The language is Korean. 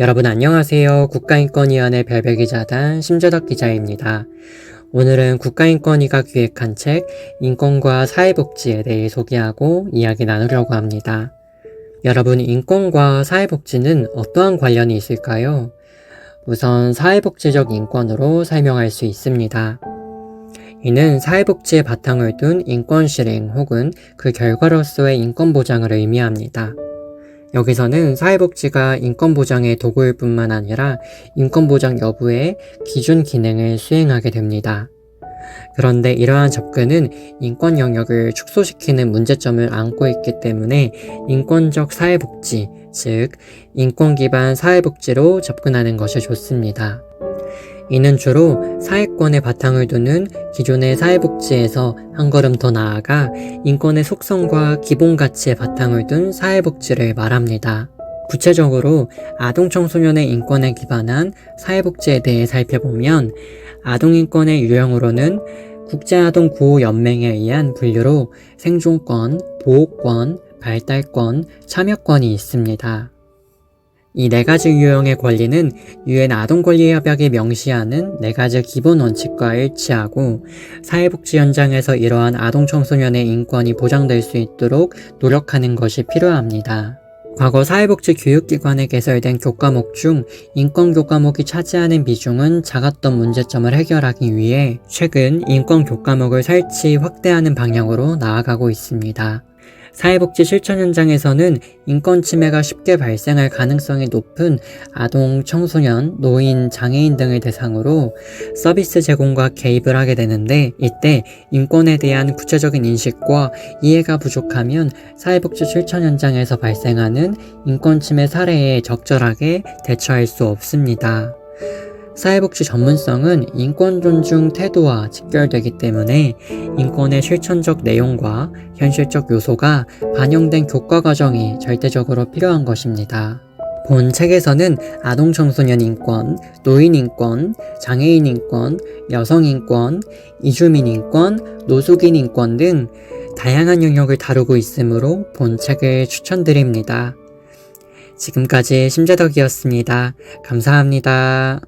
여러분 안녕하세요. 국가인권위원회 별별기자단 심재덕 기자입니다. 오늘은 국가인권위가 기획한 책 인권과 사회복지에 대해 소개하고 이야기 나누려고 합니다. 여러분 인권과 사회복지는 어떠한 관련이 있을까요? 우선 사회복지적 인권으로 설명할 수 있습니다. 이는 사회복지의 바탕을 둔 인권 실행 혹은 그 결과로서의 인권 보장을 의미합니다. 여기서는 사회복지가 인권보장의 도구일 뿐만 아니라 인권보장 여부의 기준 기능을 수행하게 됩니다. 그런데 이러한 접근은 인권 영역을 축소시키는 문제점을 안고 있기 때문에 인권적 사회복지, 즉, 인권 기반 사회복지로 접근하는 것이 좋습니다. 이는 주로 사회권의 바탕을 두는 기존의 사회복지에서 한 걸음 더 나아가 인권의 속성과 기본 가치의 바탕을 둔 사회복지를 말합니다. 구체적으로 아동 청소년의 인권에 기반한 사회복지에 대해 살펴보면 아동인권의 유형으로는 국제아동구호연맹에 의한 분류로 생존권, 보호권, 발달권, 참여권이 있습니다. 이 네 가지 유형의 권리는 유엔 아동권리협약이 명시하는 네 가지 기본 원칙과 일치하고 사회복지 현장에서 이러한 아동 청소년의 인권이 보장될 수 있도록 노력하는 것이 필요합니다. 과거 사회복지 교육기관에 개설된 교과목 중 인권 교과목이 차지하는 비중은 작았던 문제점을 해결하기 위해 최근 인권 교과목을 설치 확대하는 방향으로 나아가고 있습니다. 사회복지 실천 현장에서는 인권 침해가 쉽게 발생할 가능성이 높은 아동, 청소년, 노인, 장애인 등을 대상으로 서비스 제공과 개입을 하게 되는데 이때 인권에 대한 구체적인 인식과 이해가 부족하면 사회복지 실천 현장에서 발생하는 인권 침해 사례에 적절하게 대처할 수 없습니다. 사회복지 전문성은 인권 존중 태도와 직결되기 때문에 인권의 실천적 내용과 현실적 요소가 반영된 교과 과정이 절대적으로 필요한 것입니다. 본 책에서는 아동 청소년 인권, 노인 인권, 장애인 인권, 여성 인권, 이주민 인권, 노숙인 인권 등 다양한 영역을 다루고 있으므로 본 책을 추천드립니다. 지금까지 심재덕이었습니다. 감사합니다.